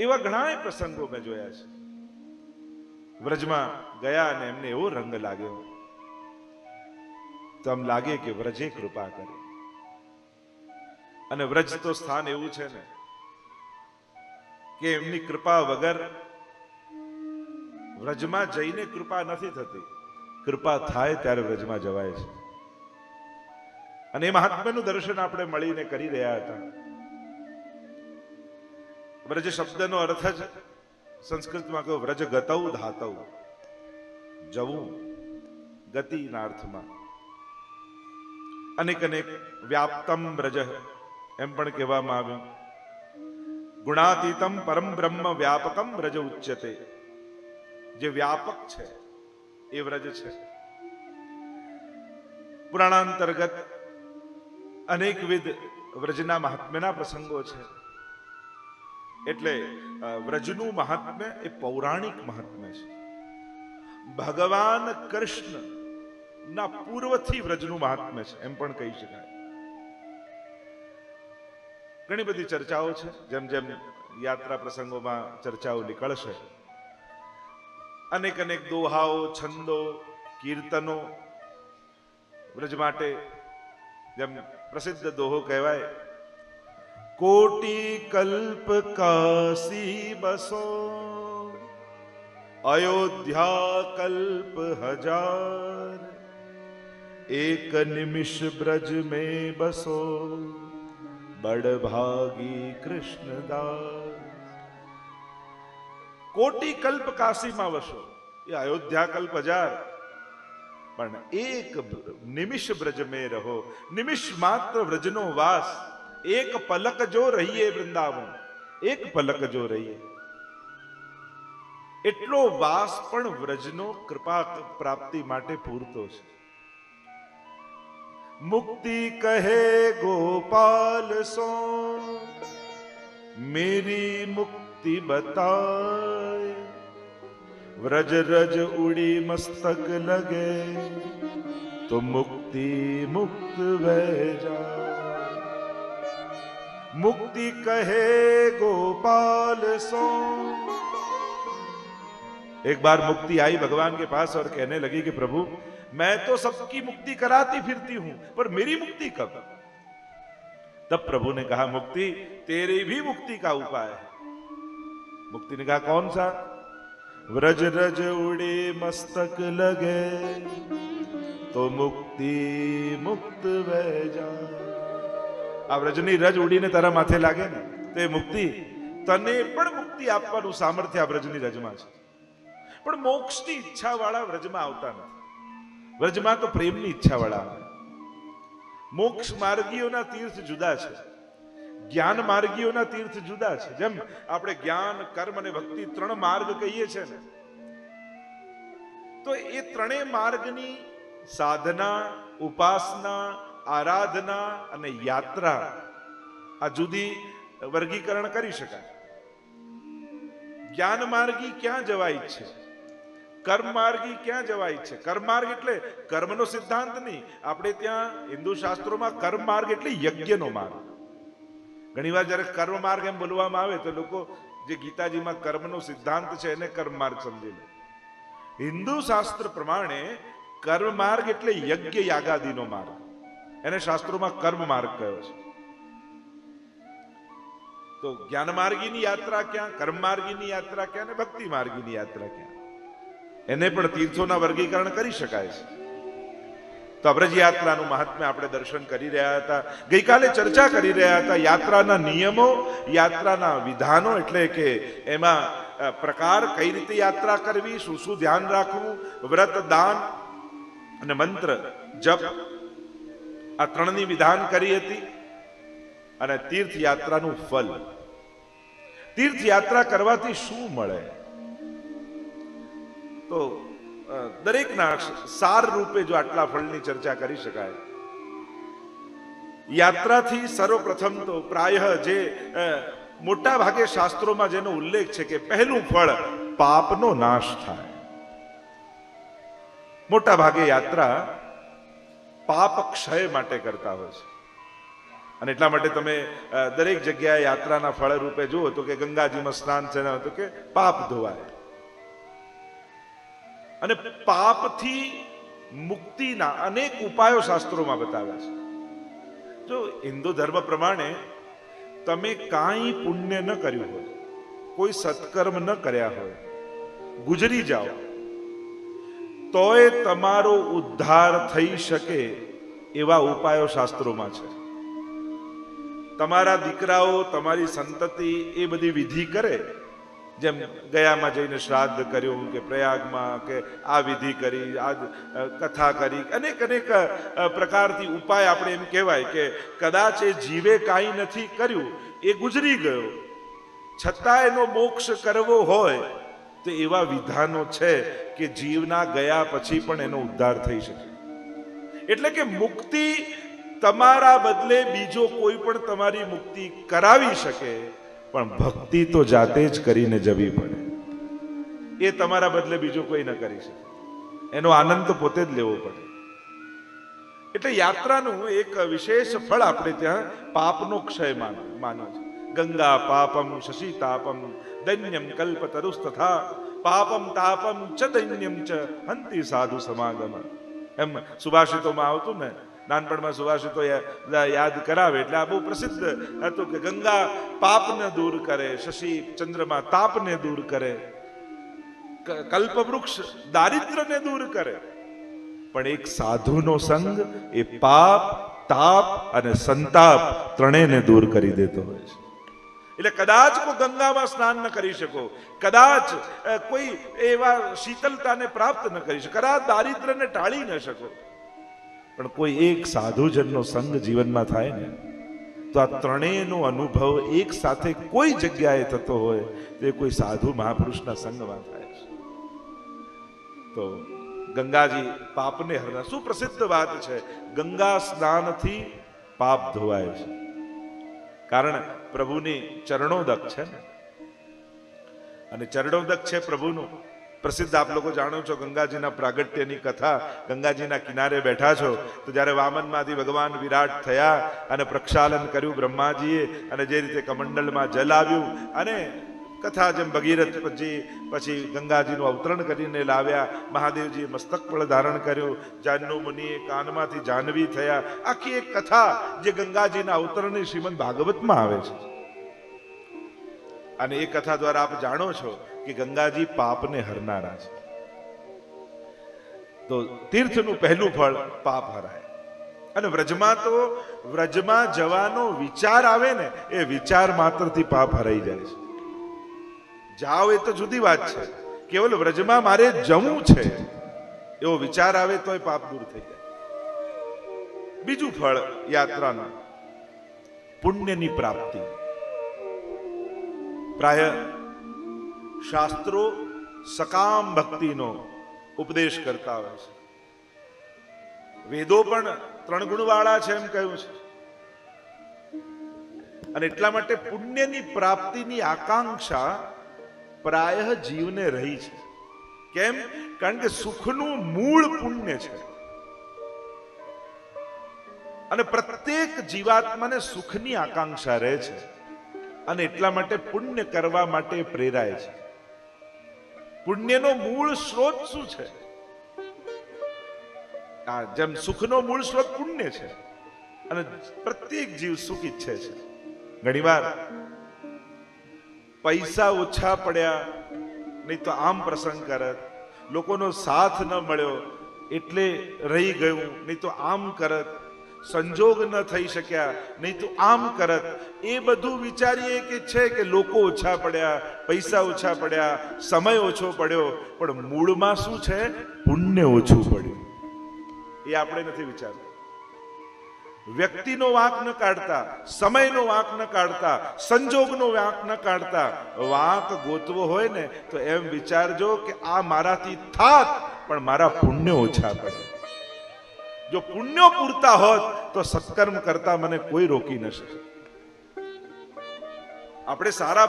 એવા ઘણા પ્રસંગો મેં જોયા છે. વ્રજમાં ગયા અને એમને એવો રંગ લાગ્યો. તો આમ લાગે કે વ્રજે કૃપા કરે. અને વ્રજ તો સ્થાન એવું છે ને, કે એમની કૃપા વગર વ્રજમાં જઈને કૃપા નથી થતી. કૃપા થાય ત્યારે વ્રજમાં જવાય છે. અને એ મહાત્માનું દર્શન આપણે મળીને કરી રહ્યા હતા. વ્રજ શબ્દનો અર્થ જ સંસ્કૃતમાં કહ્યું વ્રજ ગતૌ ધાતવ જવું ગતિના અર્થમાં અનેક અનેક વ્યાપ્તમ વ્રજ, એમ પણ કહેવામાં આવ્યું. ગુણાતીતમ પરમ બ્રહ્મ વ્યાપકમ વ્રજ ઉચ્યતે. જે વ્યાપક છે, એ વ્રજ છે. પુરાણાંતર્ગત અનેકવિધ વ્રજના મહાત્મ્યના પ્રસંગો છે. એટલે વ્રજનું મહાત્મ્ય એ પૌરાણિક મહાત્મ્ય છે. ભગવાન કૃષ્ણ ના પૂર્વથી વ્રજનું મહાત્મ્ય છે, એમ પણ કહી શકાય. ઘણી બધી ચર્ચાઓ છે, જેમ જેમ યાત્રા પ્રસંગોમાં ચર્ચાઓ નીકળશે. અનેક અનેક દોહાઓ, છંદો, કીર્તનો વ્રજ માટે જેમ પ્રસિદ્ધ દોહો કહેવાય કોટી કલ્પ કાશી બસો અયોધ્યા કલ્પ હજાર એક નિમિષ બ્રજ में બસો બડ ભાગી કૃષ્ણદાસ કોટી કલ્પ કાશીમાં વસો એ અયોધ્યા કલ્પ હજાર પણ એક નિમિષ બ્રજ में રહો નિમિષ માત્ર વ્રજનો વાસ એક પલક જો રહીએ વૃંદાવન એક પલક જો રહીએ એટલો વાસ પણ વ્રજનો કૃપા પ્રાપ્તિ માટે પૂરતો છે મુક્તિ કહે ગોપાલ સો મેરી મુક્તિ બતાય વ્રજ રજ ઉડી મસ્તક લગે તો મુક્તિ મુક્ત વહ જાય मुक्ति कहे गोपाल सो। एक बार मुक्ति आई भगवान के पास और कहने लगी कि प्रभु, मैं तो सबकी मुक्ति कराती फिरती हूँ, पर मेरी मुक्ति कब? तब प्रभु ने कहा, मुक्ति तेरी भी मुक्ति का उपाय है। मुक्ति ने कहा, कौन सा? व्रज रज उड़े मस्तक लगे तो मुक्ति मुक्त वह जाए। આ વ્રજની રજ ઉડીને તારા માથે લાગે ને, તો મુક્તિ. તને પણ મુક્તિ આપવાનું સામર્થ્ય આ વ્રજની રજમાં છે. પણ મોક્ષની ઈચ્છા વાળા વ્રજમાં આવતા નથી. વ્રજમાં તો પ્રેમની ઈચ્છા વાળા મોક્ષ માર્ગીઓના તીર્થ જુદા છે. જ્ઞાન માર્ગીઓના તીર્થ જુદા છે. જેમ આપણે જ્ઞાન, કર્મ અને ભક્તિ ત્રણ માર્ગ કહીએ છીએ ને, તો એ ત્રણેય માર્ગની સાધના, ઉપાસના આરાધના અને યાત્રા આ જુદી વર્ગીકરણ કરી શકાય. જ્ઞાન માર્ગી ક્યાં જવાય છે? કર્મ માર્ગી ક્યાં જવાય છે? કર્મ માર્ગ એટલે કર્મનો સિદ્ધાંત નહીં. આપણે ત્યાં હિન્દુ શાસ્ત્રોમાં કર્મ માર્ગ એટલે યજ્ઞનો માર્ગ. ઘણીવાર જ્યારે કર્મ માર્ગ એમ બોલવામાં આવે તો લોકો જે ગીતાજીમાં કર્મનો સિદ્ધાંત છે એને કર્મ માર્ગ સમજી લે. હિન્દુ શાસ્ત્ર પ્રમાણે કર્મ માર્ગ એટલે યજ્ઞ યાગાદીનો માર્ગ. એને શાસ્ત્રોમાં કર્મ માર્ગ કયો છે? તો જ્ઞાન માર્ગીની યાત્રા ક્યાં, કર્મ માર્ગીની યાત્રા ક્યાં અને ભક્તિ માર્ગીની યાત્રા ક્યાં? એને પણ તીર્થોના વર્ગીકરણ કરી શકાય છે. તો અબ્રજ યાત્રાનું મહાત્મ્ય આપણે દર્શન કરી રહ્યા હતા, ગઈકાલે ચર્ચા કરી રહ્યા હતા, યાત્રાના નિયમો, યાત્રાના વિધાનો એટલે કે એમાં પ્રકાર, કઈ રીતે યાત્રા કરવી, શું શું ધ્યાન રાખવું, વ્રત, દાન અને મંત્ર, જપ આ ત્રણની વિધાન કરી હતી અને તીર્થયાત્રાનું ફલ. તીર્થયાત્રા કરવાથી શું મળે? તો દરેકના સાર રૂપે જો આટલા ફળની ચર્ચા કરી શકાય. યાત્રાથી સર્વપ્રથમ તો પ્રાય જે મોટા ભાગે શાસ્ત્રોમાં જેનો ઉલ્લેખ છે કે પહેલું ફળ પાપનો નાશ થાય. મોટા ભાગે યાત્રા પાપ ક્ષય માટે કરતા હોય છે. અને એટલા માટે તમે દરેક જગ્યાએ યાત્રાના ફળ રૂપે જુઓ તો કે ગંગાજીમાં સ્નાન છે તો કે પાપ ધોવાય. અને પાપથી મુક્તિના અનેક ઉપાયો શાસ્ત્રોમાં બતાવ્યા છે. જો હિન્દુ ધર્મ પ્રમાણે તમે કાંઈ પુણ્ય ન કર્યું હોય, કોઈ સત્કર્મ ન કર્યા હોય, ગુજરી જાઓ તોય તમારો ઉદ્ધાર થઈ શકે એવા ઉપાયો શાસ્ત્રોમાં છે. તમારા દીકરાઓ, તમારી સંતતિ એ બધી વિધિ કરે, જેમ ગયામાં જઈને શ્રાદ્ધ કર્યું કે પ્રયાગમાં કે આ વિધિ કરી, આ કથા કરી, અનેક અનેક પ્રકારથી ઉપાય આપણે એમ કહેવાય કે કદાચ એ જીવે કાંઈ નથી કર્યું, એ ગુજરી ગયો. છતાં એનો મોક્ષ કરવો હોય તો એવા વિધાનો છે કે જીવના ગયા પછી પણ એનો ઉદ્ધાર થઈ શકે. એટલે કે મુક્તિ તમારા બદલે બીજો કોઈ પણ તમારી મુક્તિ કરાવી શકે, પણ ભક્તિ તો જાતે જ કરીને જવી પડે. એ તમારા બદલે બીજો કોઈ ન કરી શકે. એનો આનંદ તો પોતે જ લેવો પડે. એટલે યાત્રાનું એક વિશેષ ફળ આપણે ત્યાં પાપનો ક્ષય માન છે. ગંગા પાપમ શશી તાપમ દૈન્યમ કલ્પતરુસ તથા પાપમ તાપમ ચ દૈન્યમ ચ હંતિ સાધુ સમાગમ એમ સુભાષિતોમાં આવતું ને નાનપણમાં સુભાષિતો યાદ કરાવે એટલે આ બહુ પ્રસિદ્ધ હતું કે ગંગા પાપને દૂર કરે, શશી ચંદ્રમા તાપને દૂર કરે કલ્પવૃક્ષ દારિદ્રને દૂર કરે. પણ એક સાધુનો સંગ એ પાપ, તાપ અને સંતાપ ત્રણેયને દૂર કરી દેતો હોય છે. એટલે કદાચ કોઈ ગંગામાં સ્નાન ન કરી શકો. કદાચ કોઈ એવા શીતલતાને પ્રાપ્ત ન કરી શકો. કદાચ દારિદ્રને ટાળી ન શકો. પણ કોઈ એક સાધુજનનો સંગ જીવનમાં થાય ને, તો આ ત્રણેયનો અનુભવ એક સાથે કોઈ જગ્યાએ થતો હોય, તો કોઈ સાધુ મહાપુરુષના સંગમાં થાય છે. તો ગંગાજી પાપને હરના શું પ્રસિદ્ધ વાત છે, ગંગા સ્નાનથી પાપ ધોવાય છે. કારણ પ્રભુની ચરણોદક છે ને? અને ચરણોદક છે પ્રભુનું. પ્રસિદ્ધ આપ લોકો જાણો છો ગંગાજીના પ્રાગટ્યની કથા. ગંગાજીના કિનારે બેઠા છો. તો જ્યારે વામનમાંથી ભગવાન વિરાટ થયા અને પ્રક્ષાલન કર્યું બ્રહ્માજીએ અને જે રીતે કમંડલમાં જલ આવ્યું અને કથા જેમ ભગીરથ પછી પછી ગંગાજીનું અવતરણ કરીને લાવ્યા. મહાદેવજીએ મસ્તક પણ ધારણ કર્યું. જાનુ મુનિએ કાનમાંથી જાનવી થયા. આખી એક કથા જે ગંગાજીના અવતરણની શ્રીમદ ભાગવતમાં આવે છે. અને એ કથા દ્વારા આપ જાણો છો કે ગંગાજી પાપને હરનારા છે. તો તીર્થનું પહેલું ફળ પાપ હરાય. અને વ્રજમાં તો, વ્રજમાં જવાનો વિચાર આવે ને, એ વિચાર માત્રથી પાપ હરાઈ જાય છે. જાઓ એ તો જુદી વાત છે. કેવલ વ્રજમાં મારે જવું છે. એવો વિચાર આવે તોય પાપ દૂર થઈ જાય. બીજું ફળ યાત્રાનું. પુણ્યની પ્રાપ્તિ. પ્રાય શાસ્ત્રો સકામ ભક્તિનો ઉપદેશ કરતા હોય છે. વેદો પણ ત્રણ ગુણવાળા છે એમ કહ્યું છે. અને એટલા માટે પુણ્યની પ્રાપ્તિની આકાંક્ષા પ્રાય જીવને રહી છે. કેમ? કારણ કે સુખનું મૂળ પુણ્ય છે. અને પ્રત્યેક જીવાત્માને સુખની આકાંક્ષા રહે છે અને એટલા માટે પુણ્ય કરવા માટે પ્રેરાય છે. પુણ્યનો મૂળ સ્ત્રોત શું છે? આ જેમ સુખનો મૂળ સ્ત્રોત પુણ્ય છે. અને પ્રત્યેક જીવ સુખ ઈચ્છે છે. ઘણીવાર પૈસા ઓછા પડ્યા, નહીં તો આમ પ્રસંગ કરત લોકોનો સાથ ન મળ્યો, એટલે રહી ગયું, નહીં તો આમ કરત. સંજોગ ન થઈ શક્યા, નહીં તો આમ કરત. એ બધું વિચારીએ કે છે કે લોકો ઓછા પડ્યા, પૈસા ઓછા પડ્યા, સમય ઓછો પડ્યો, પણ મૂળમાં શું છે? પુણ્ય ઓછું પડ્યું. એ આપણે નથી વિચારતા. વ્યક્તિનો વાંક ન કાઢતા, સમયનો વાંક ન કાઢતા, સંજોગનો વાંક ન કાઢતા, વાંક ગોતવો હોય ને, તો એમ વિચારજો કે આ મારાથી થાત, પણ મારા પુણ્ય ઓછા પડે. જો પુણ્યો પૂરતા હોત, તો સત્કર્મ કરતા મને કોઈ રોકી ન શકે. આપણે સારા